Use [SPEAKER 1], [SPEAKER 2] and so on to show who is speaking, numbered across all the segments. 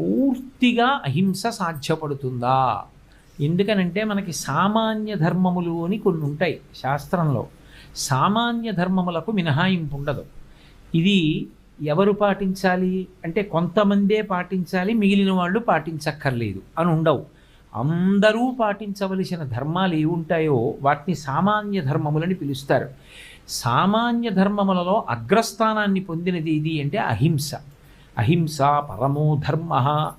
[SPEAKER 1] పూర్తిగా అహింస సాధ్యపడుతుందా? ఎందుకనంటే మనకి సామాన్య ధర్మములు అని కొన్ని ఉంటాయి శాస్త్రంలో. సామాన్య ధర్మములకు మినహాయింపు ఉండదు. ఇది ఎవరు పాటించాలి? అంటే కొంతమందే పాటించాలి మిగిలిన వాళ్ళు పాటించక్కర్లేదు అని ఉండవు. అందరూ పాటించవలసిన ధర్మాలు ఏవి ఉంటాయో వాటిని సామాన్య ధర్మములని పిలుస్తారు. సామాన్య ధర్మములలో అగ్రస్థానాన్ని పొందినది ఇది అంటే అహింస. అహింస పరమో ధర్మ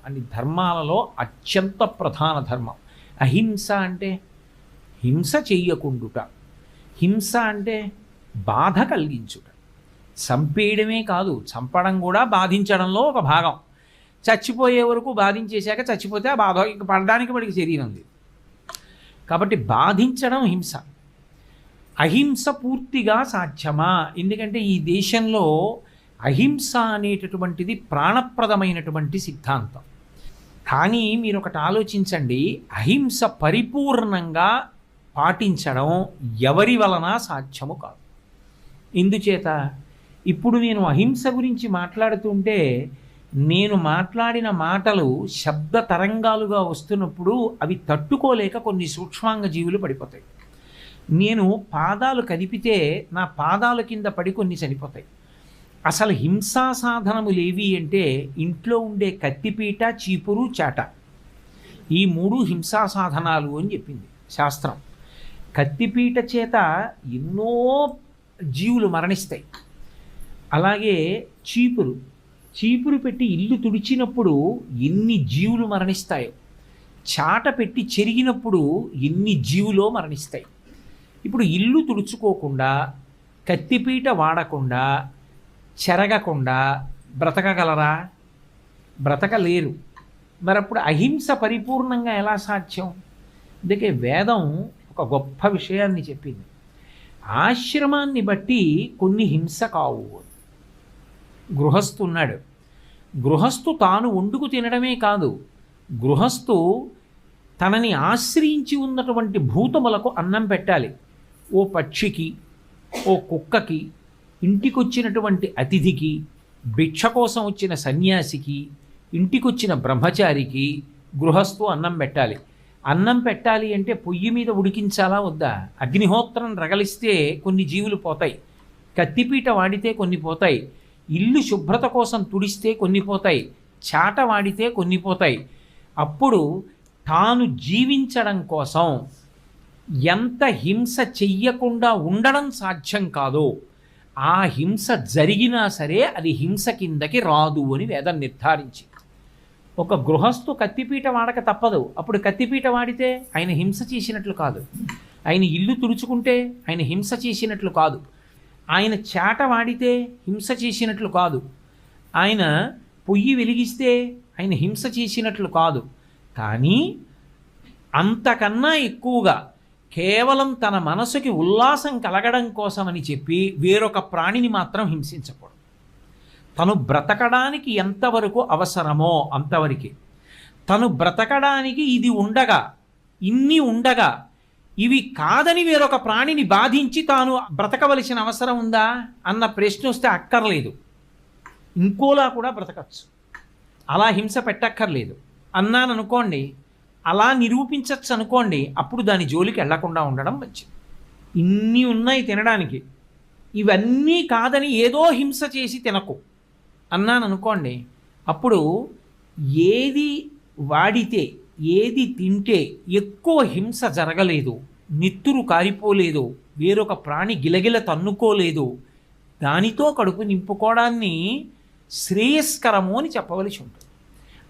[SPEAKER 1] అని ధర్మాలలో అత్యంత ప్రధాన ధర్మం. అహింస అంటే హింస చెయ్యకుండుట. హింస అంటే బాధ కలిగించుట. చంపేయడమే కాదు చంపడం కూడా బాధించడంలో ఒక భాగం. చచ్చిపోయే వరకు బాధించేశాక చచ్చిపోతే ఆ బాధ ఇంక పడడానికి వాడికి శరీరం లేదు. కాబట్టి బాధించడం హింస. అహింస పూర్తిగా సాధ్యమా? ఎందుకంటే ఈ దేశంలో అహింస అనేటటువంటిది ప్రాణప్రదమైనటువంటి సిద్ధాంతం. కానీ మీరు ఒకటి ఆలోచించండి అహింస పరిపూర్ణంగా పాటించడం ఎవరి వలన సాధ్యము కాదు. ఎందుచేత ఇప్పుడు నేను అహింస గురించి మాట్లాడుతుంటే నేను మాట్లాడిన మాటలు శబ్ద తరంగాలుగా వస్తున్నప్పుడు అవి తట్టుకోలేక కొన్ని సూక్ష్మాంగ జీవులు పడిపోతాయి. నేను పాదాలు కదిపితే నా పాదాల కింద పడి కొన్ని చనిపోతాయి. అసలు హింసా సాధనములు ఏవి అంటే ఇంట్లో ఉండే కత్తిపీట చీపురు చాట. ఈ మూడు హింసా సాధనాలు అని చెప్పింది శాస్త్రం. కత్తిపీట చేత ఎన్నో జీవులు మరణిస్తాయి. అలాగే చీపురు. చీపురు పెట్టి ఇల్లు తుడిచినప్పుడు ఎన్ని జీవులు మరణిస్తాయో. చాట పెట్టి చెరిగినప్పుడు ఎన్ని జీవులో మరణిస్తాయి. ఇప్పుడు ఇల్లు తుడుచుకోకుండా కత్తిపీట వాడకుండా చెరగకుండా బ్రతకగలరా? బ్రతకలేరు. మరి అప్పుడు అహింస పరిపూర్ణంగా ఎలా సాధ్యం? అందుకే వేదం ఒక గొప్ప విషయాన్ని చెప్పింది. ఆశ్రమాన్ని బట్టి కొన్ని హింస కావు. గృహస్థు ఉన్నాడు. గృహస్థు తాను వండుకు తినడమే కాదు గృహస్థు తనని ఆశ్రయించి ఉన్నటువంటి భూతములకు అన్నం పెట్టాలి. ఓ పక్షికి ఓ కుక్కకి ఇంటికొచ్చినటువంటి అతిథికి భిక్ష కోసం వచ్చిన సన్యాసికి ఇంటికొచ్చిన బ్రహ్మచారికి గృహస్థు అన్నం పెట్టాలి. అన్నం పెట్టాలి అంటే పొయ్యి మీద ఉడికించాలా వద్దా? అగ్నిహోత్రం రగలిస్తే కొన్ని జీవులు పోతాయి. కత్తిపీట వాడితే కొన్ని పోతాయి. ఇల్లు శుభ్రత కోసం తుడిస్తే కొన్ని పోతాయి. చాట వాడితే కొన్ని పోతాయి. అప్పుడు తాను జీవించడం కోసం ఎంత హింస చెయ్యకుండా ఉండడం సాధ్యం కాదో ఆ హింస జరిగినా సరే అది హింస కిందకి రాదు అని వేదం నిర్ధారించి ఒక గృహస్థు కత్తిపీట వాడక తప్పదు. అప్పుడు కత్తిపీట వాడితే ఆయన హింస చేసినట్లు కాదు. ఆయన ఇల్లు తుడుచుకుంటే ఆయన హింస చేసినట్లు కాదు. ఆయన చేట వాడితే హింస చేసినట్లు కాదు. ఆయన పొయ్యి వెలిగిస్తే ఆయన హింస చేసినట్లు కాదు. కానీ అంతకన్నా ఎక్కువగా కేవలం తన మనసుకి ఉల్లాసం కలగడం కోసమని చెప్పి వేరొక ప్రాణిని మాత్రం హింసించకూడదు. తను బ్రతకడానికి ఎంతవరకు అవసరమో అంతవరకే. తను బ్రతకడానికి ఇది ఉండగా ఇన్ని ఉండగా ఇవి కాదని వేరొక ప్రాణిని బాధించి తాను బ్రతకవలసిన అవసరం ఉందా అన్న ప్రశ్న వస్తే అక్కర్లేదు. ఇంకోలా కూడా బ్రతకచ్చు. అలా హింస పెట్టక్కర్లేదు. అన్నాను అనుకోండి అలా నిరూపించచ్చు అనుకోండి అప్పుడు దాని జోలికి వెళ్ళకుండా ఉండడం మంచిది. ఇన్ని ఉన్నాయి తినడానికి. ఇవన్నీ కాదని ఏదో హింస చేసి తినకు. అన్నాను అనుకోండి అప్పుడు ఏది వాడితే ఏది తింటే ఎక్కువ హింస జరగలేదు నిత్తురు కారిపోలేదు వేరొక ప్రాణి గిలగిల తన్నుకోలేదు దానితో కడుపు నింపుకోవడాన్ని శ్రేయస్కరము అని చెప్పవలసి ఉంటుంది.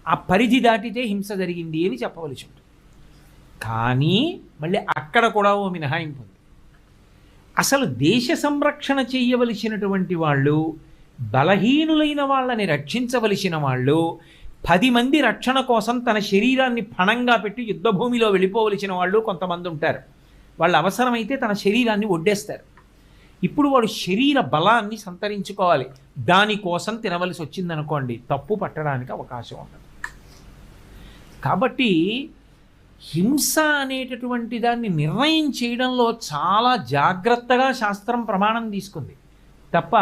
[SPEAKER 1] ఆ పరిధి దాటితే హింస జరిగింది అని చెప్పవలసి ఉంటుంది. కానీ మళ్ళీ అక్కడ కూడా ఓ మినహాయింపు ఉంది. అసలు దేశ సంరక్షణ చేయవలసినటువంటి వాళ్ళు బలహీనులైన వాళ్ళని రక్షించవలసిన వాళ్ళు పది మంది రక్షణ కోసం తన శరీరాన్ని పణంగా పెట్టి యుద్ధభూమిలో వెళ్ళిపోవలసిన వాళ్ళు కొంతమంది ఉంటారు. వాళ్ళు అవసరమైతే తన శరీరాన్ని ఒడ్డేస్తారు. ఇప్పుడు వాడు శరీర బలాన్ని సంతరించుకోవాలి. దానికోసం తినవలసి వచ్చిందనుకోండి తప్పు పట్టడానికి అవకాశం ఉండదు. కాబట్టి హింస అనేటటువంటి దాన్ని నిర్ణయం చేయడంలో చాలా జాగ్రత్తగా శాస్త్రం ప్రమాణం తీసుకుంది. తప్ప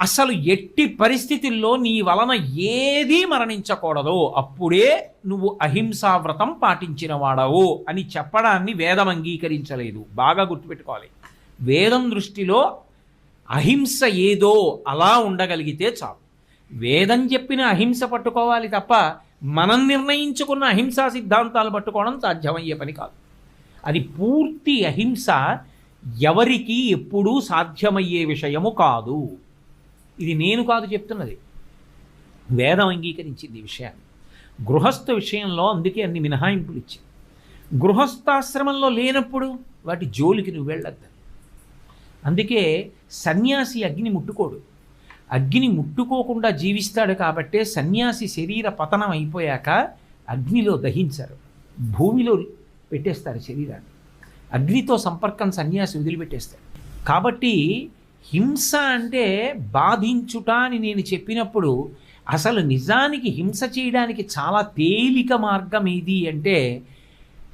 [SPEAKER 1] అసలు ఎట్టి పరిస్థితుల్లో నీ వలన ఏదీ మరణించకూడదు. అప్పుడే నువ్వు అహింసా వ్రతం పాటించిన వాడవు అని చెప్పడాన్ని వేదం అంగీకరించలేదు. బాగా గుర్తుపెట్టుకోవాలి. వేదం దృష్టిలో అహింస ఏదో అలా ఉండగలిగితే చాలు. వేదం చెప్పిన అహింస పట్టుకోవాలి తప్ప మనం నిర్ణయించుకున్న అహింసా సిద్ధాంతాలు పట్టుకోవడం సాధ్యమయ్యే పని కాదు. అది పూర్తి అహింస ఎవరికి ఎప్పుడూ సాధ్యమయ్యే విషయము కాదు. ఇది నేను కాదు చెప్తున్నది. వేదం అంగీకరించింది ఈ విషయాన్ని. గృహస్థ విషయంలో అందుకే అన్ని మినహాయింపులు ఇచ్చింది. గృహస్థాశ్రమంలో లేనప్పుడు వాటి జోలికి నువ్వు వెళ్ళొద్దు. అందుకే సన్యాసి అగ్ని ముట్టుకోడు. అగ్ని ముట్టుకోకుండా జీవిస్తాడు కాబట్టే సన్యాసి శరీర పతనం అయిపోయాక అగ్నిలో దహించరు. భూమిలో పెట్టేస్తారు శరీరాన్ని. అగ్నితో సంపర్కం సన్యాసి వదిలిపెట్టేస్తాడు. కాబట్టి హింస అంటే బాధించుట అని నేను చెప్పినప్పుడు అసలు నిజానికి హింస చేయడానికి చాలా తేలిక మార్గం ఏది అంటే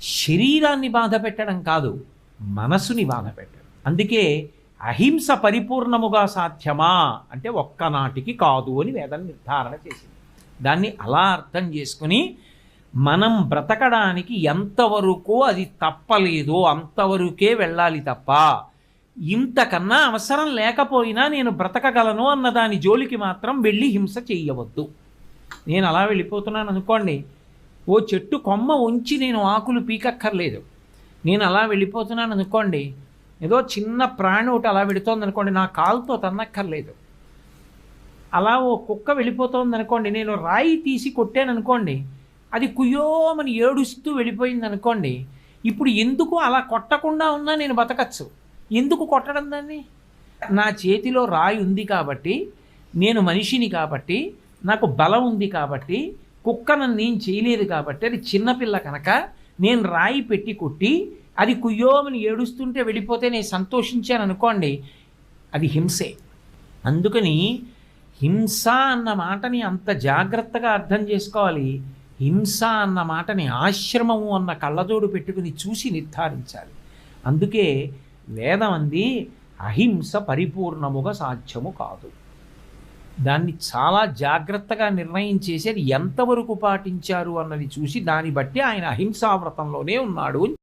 [SPEAKER 1] శరీరాన్ని బాధ పెట్టడం కాదు మనసుని బాధ పెట్టడం. అందుకే అహింస పరిపూర్ణముగా సాధ్యమా? అంటే ఒక్కనాటికి కాదు అని వేదం నిర్ధారణ చేసింది. దాన్ని అలా అర్థం చేసుకుని మనం బ్రతకడానికి ఎంతవరకు అది తప్పలేదో అంతవరకే వెళ్ళాలి తప్ప ఇంతకన్నా అవసరం లేకపోయినా నేను బ్రతకగలను అన్న దాని జోలికి మాత్రం వెళ్ళి హింస చేయవద్దు. నేను అలా వెళ్ళిపోతున్నాను అనుకోండి ఓ చెట్టు కొమ్మ ఉంచి నేను ఆకులు పీకక్కర్లేదు. నేను అలా వెళ్ళిపోతున్నాను అనుకోండి ఏదో చిన్న ప్రాణి ఒకటి అలా పెడుతోంది అనుకోండి నా కాలుతో తన్నక్కర్లేదు. అలా ఓ కుక్క వెళ్ళిపోతోంది అనుకోండి నేను రాయి తీసి కొట్టాను అనుకోండి అది కుయోమని ఏడుస్తూ వెళ్ళిపోయింది అనుకోండి ఇప్పుడు ఎందుకు అలా కొట్టకుండా ఉన్నా నేను బతకచ్చు? ఎందుకు కొట్టడం దాన్ని? నా చేతిలో రాయి ఉంది కాబట్టి నేను మనిషిని కాబట్టి నాకు బలం ఉంది కాబట్టి కుక్క నన్ను నేను చేయలేదు కాబట్టి అది చిన్నపిల్ల కనుక నేను రాయి పెట్టి కొట్టి అది కుయ్యోమని ఏడుస్తుంటే వెళ్ళిపోతే నేను సంతోషించాను అనుకోండి అది హింసే. అందుకని హింస అన్న మాటని అంత జాగ్రత్తగా అర్థం చేసుకోవాలి. హింస అన్న మాటని ఆశ్రమము అన్న కళ్ళజోడు పెట్టుకుని చూసి నిర్ధారించాలి. అందుకే వేదం అంది అహింస పరిపూర్ణముగా సాధ్యము కాదు. దాన్ని చాలా జాగ్రత్తగా నిర్ణయం చేసేది ఎంతవరకు పాటించారు అన్నది చూసి దాన్ని బట్టి ఆయన అహింసా వ్రతంలోనే ఉన్నాడు